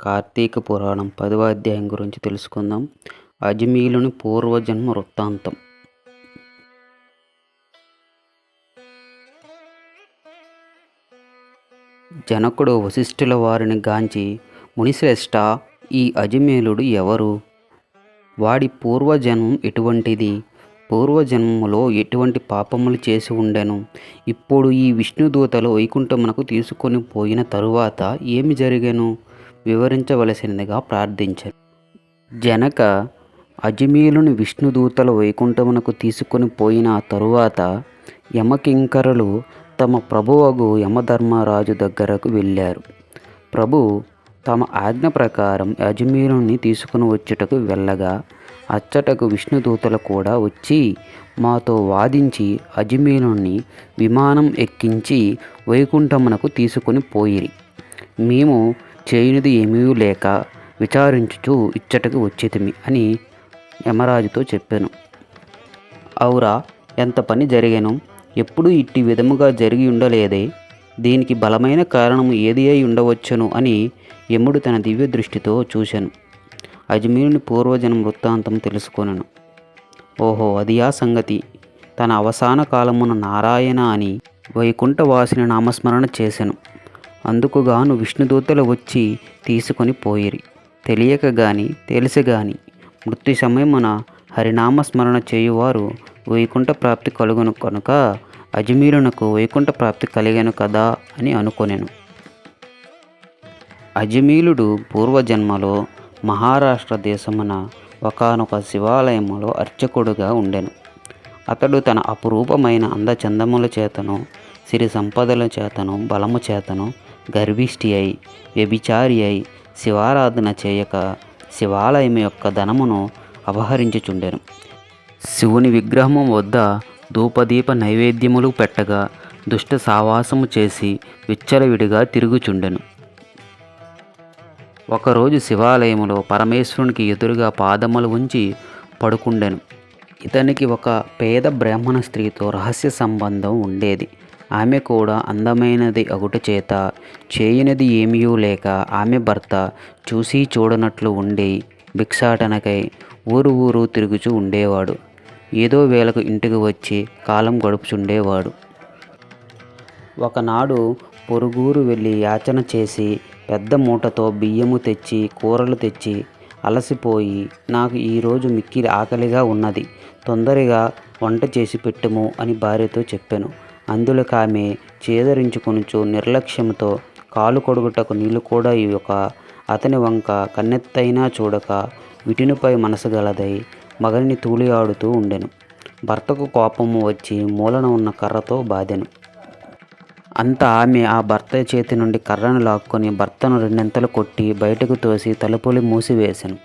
కార్తీక పురాణం పదవ అధ్యాయం గురించి తెలుసుకుందాం. అజమీలుని పూర్వజన్మ వృత్తాంతం. జనకుడు వశిష్ఠుల వారిని గాంచి మునిశ్రేష్ట ఈ అజమేలుడు ఎవరు? వాడి పూర్వజన్మం ఎటువంటిది? పూర్వజన్మలో ఎటువంటి పాపములు చేసి ఉండెను? ఇప్పుడు ఈ విష్ణుదూతలు వైకుంఠమునకు తీసుకొని పోయిన తరువాత ఏమి జరిగెను? వివరించవలసినదిగా ప్రార్థించారు జనక అజమీలుని విష్ణుదూతల వైకుంఠమునకు తీసుకొని పోయిన తరువాత యమకింకరులు తమ ప్రభువగు యమధర్మరాజు దగ్గరకు వెళ్ళారు. ప్రభు తమ ఆజ్ఞ ప్రకారం అజమీరుని తీసుకుని వచ్చుటకు వెళ్ళగా అచ్చటకు విష్ణుదూతలు కూడా వచ్చి మాతో వాదించి అజమీరుణ్ణి విమానం ఎక్కించి వైకుంఠమునకు తీసుకొని పోయిరి. మేము చేయనిది ఏమీ లేక విచారించుచు ఇచ్చటకు వచ్చేతిమి అని యమరాజుతో చెప్పాను. ఔరా ఎంత పని జరిగాను? ఎప్పుడు ఇట్టి విధముగా జరిగి ఉండలేదే దీనికి బలమైన కారణము ఏది అయి ఉండవచ్చును? అని యముడు తన దివ్య దృష్టితో చూశాను. అజ్మీరుని పూర్వజనం వృత్తాంతం తెలుసుకొనను. ఓహో అది ఆ సంగతి. తన అవసాన కాలమున నారాయణ అని వైకుంఠవాసిని నామస్మరణ చేశాను అందుకుగాను విష్ణుదూతలు వచ్చి తీసుకొని పోయిరి. తెలియక గాని తెలిసి గాని మృత్యు సమయమున హరినామస్మరణ చేయువారు వైకుంఠ ప్రాప్తి కలుగును కనుక అజమీరునకు వైకుంఠ ప్రాప్తి కలిగాను కదా అని అనుకొనెను. అజమీలుడు పూర్వజన్మలో మహారాష్ట్ర దేశమున ఒకనొక శివాలయములో అర్చకుడుగా ఉండెను. అతడు తన అపురూపమైన అందచందముల చేతను సిరి సంపదల చేతను బలము చేతను గర్విష్ఠి అయి వ్యభిచారి అయి శివారాధన చేయక శివాలయం యొక్క ధనమును అపహరించుచుండెను. శివుని విగ్రహము వద్ద ధూపదీప నైవేద్యములు పెట్టగా దుష్ట సావాసము చేసి విచ్చలవిడిగా తిరుగుచుండెను. ఒకరోజు శివాలయములో పరమేశ్వరునికి ఎదురుగా పాదములు ఉంచి పడుకుండెను. ఇతనికి ఒక పేద బ్రాహ్మణ స్త్రీతో రహస్య సంబంధం ఉండేది. ఆమె కూడా అందమైనది ఒకటి చేత. చేయనిది ఏమీయూ లేక ఆమె భర్త చూసి చూడనట్లు ఉండి భిక్షాటనకై ఊరు ఊరు తిరుగుచూ ఉండేవాడు. ఏదో వేళకు ఇంటికి వచ్చి కాలం గడుపుచుండేవాడు. ఒకనాడు పొరుగురు వెళ్ళి యాచన చేసి పెద్ద మూటతో బియ్యము తెచ్చి కూరలు తెచ్చి అలసిపోయి నాకు ఈరోజు మిక్కిలి ఆకలిగా ఉన్నది. తొందరగా వంట చేసి పెట్టుము అని భార్యతో చెప్పాను. అందులో ఆమె చేదరించుకొనుచు నిర్లక్ష్యంతో కాలు కొడుగుటకు నీళ్ళు కూడా ఇవ్వక అతని వంక కన్నెత్తైనా చూడక విటినిపై మనసు గలదై మగని తూలి ఆడుతూ ఉండెను. భర్తకు కోపము వచ్చి మూలన ఉన్న కర్రతో బాధెను. అంత ఆమె ఆ భర్త చేతి నుండి కర్రను లాక్కొని భర్తను రెండింతలు కొట్టి బయటకు తోసి తలుపులు మూసివేశాను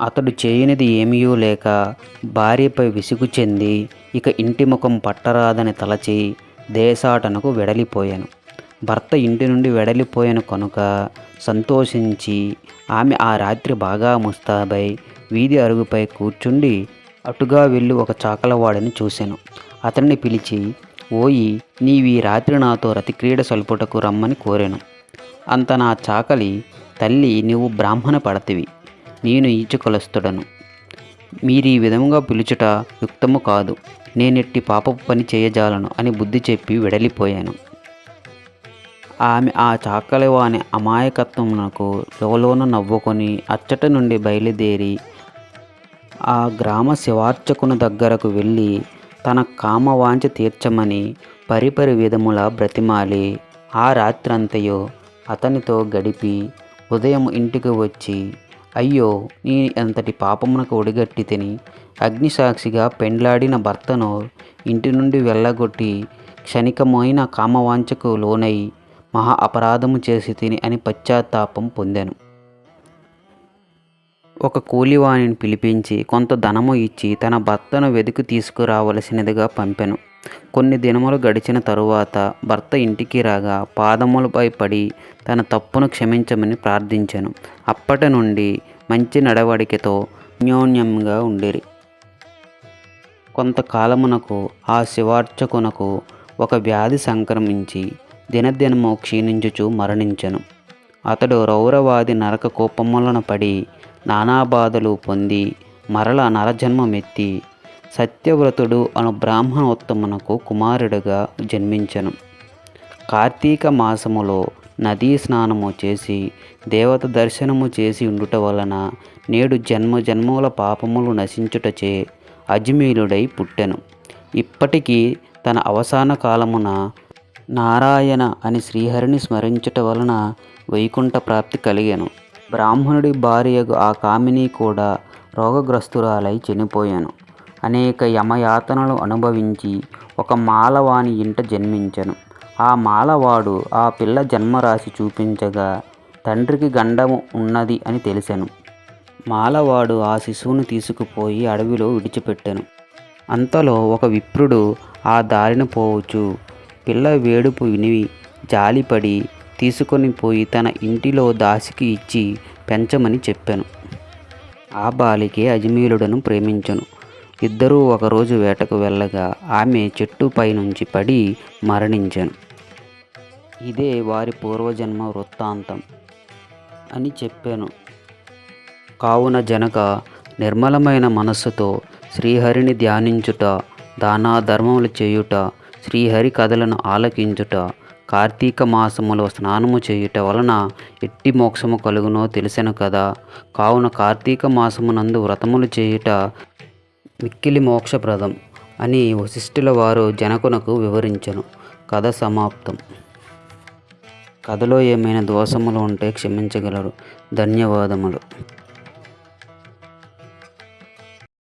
అతడు చేయనిది ఏమీయూ లేక భార్యపై విసుగు చెంది ఇక ఇంటి ముఖం పట్టరాదని తలచి దేశాటనకు వెడలిపోయాను. భర్త ఇంటి నుండి వెడలిపోయాను కనుక సంతోషించి ఆమె ఆ రాత్రి బాగా ముస్తాబై వీధి అరుగుపై కూర్చుండి అటుగా వెళ్ళి ఒక చాకలవాడిని చూశాను. అతన్ని పిలిచి ఓయి నీవీ రాత్రి నాతో రతిక్రీడ సల్పుటకు రమ్మని కోరాను. అంత నా చాకలి తల్లి నీవు బ్రాహ్మణ పడతివి నేను ఈచు కొలుస్తుడను మీరు మీరీ విధముగా పిలుచుట యుక్తము కాదు. నేనెట్టి పాపపు పని చేయజాలను అని బుద్ధి చెప్పి వెడలిపోయాను. ఆమె ఆ చాకలివాని అమాయకత్వమునకు లోలోన నవ్వుకొని అచ్చట నుండి బయలుదేరి ఆ గ్రామ శివార్చకుని దగ్గరకు వెళ్ళి తన కామవాంఛ తీర్చమని పరిపరి విధముల బ్రతిమాలి. ఆ రాత్రంతయో అతనితో గడిపి ఉదయం ఇంటికి వచ్చి అయ్యో నీ ఎంతటి పాపమునకు ఒడిగట్టి తిని అగ్నిసాక్షిగా పెండ్లాడిన భర్తను ఇంటి నుండి వెళ్ళగొట్టి క్షణికమైన కామవాంఛకు లోనై మహా అపరాధము చేసి తిని అని పశ్చాత్తాపం పొందాను. ఒక కూలివాణిని పిలిపించి కొంత ధనము ఇచ్చి తన భర్తను వెతికి తీసుకురావలసినదిగా పంపెను. కొన్ని దినములు గడిచిన తరువాత భర్త ఇంటికి రాగా పాదములపై పడి తన తప్పును క్షమించమని ప్రార్థించాను. అప్పటి నుండి మంచి నడవడికతో అన్యోన్యంగా ఉండేరి. కొంతకాలమునకు ఆ శివార్చకునకు ఒక వ్యాధి సంక్రమించి దినదినము క్షీణించుచు మరణించెను. అతడు రౌరవాది నరక కోపములను పడి నానా బాధలు పొంది మరల నరజన్మమెత్తి సత్యవ్రతుడు అను బ్రాహ్మణోత్తమునకు కుమారుడుగా జన్మించెను. కార్తీక మాసములో నదీ స్నానము చేసి దేవత దర్శనము చేసి ఉండుట వలన నేడు జన్మ జన్మముల పాపములు నశించుటచే అజ్మీలుడై పుట్టెను. ఇప్పటికీ తన అవసాన కాలమున నారాయణ అని శ్రీహరిని స్మరించుట వలన వైకుంఠ ప్రాప్తి కలిగాను. బ్రాహ్మణుడి భార్యకు ఆ కామిని కూడా రోగగ్రస్తురాలై చనిపోయాను. అనేక యమయాతనలు అనుభవించి ఒక మాలవాని ఇంట జన్మించెను. ఆ మాలవాడు ఆ పిల్ల జన్మరాశి చూపించగా తండ్రికి గండము ఉన్నది అని తెలిసెను. మాలవాడు ఆ శిశువును తీసుకుపోయి అడవిలో విడిచిపెట్టెను. అంతలో ఒక విప్రుడు ఆ దారిన పోవచ్చు. పిల్ల వేడుపు విని జాలిపడి తీసుకొని పోయి తన ఇంటిలో దాసికి ఇచ్చి పెంచమని చెప్పాను. ఆ బాలికే అజమీలుడను ప్రేమించను. ఇద్దరూ ఒకరోజు వేటకు వెళ్ళగా ఆమె చెట్టు పైనుంచి పడి మరణించను. ఇదే వారి పూర్వజన్మ వృత్తాంతం అని చెప్పాను. కావున జనక నిర్మలమైన మనస్సుతో శ్రీహరిని ధ్యానించుట దానా ధర్మములు చేయుట శ్రీహరి కథలను ఆలకించుట కార్తీక మాసములో స్నానము చేయుట వలన ఎట్టి మోక్షము కలుగునో తెలిసెను కదా. కావున కార్తీక మాసమునందు వ్రతములు చేయుట మిక్కిలి మోక్షప్రదం అని వశిష్ఠుల వారు జనకునకు వివరించెను. కథ సమాప్తం. కథలో ఏమైనా దోషములు ఉంటే క్షమించగలరు. ధన్యవాదములు.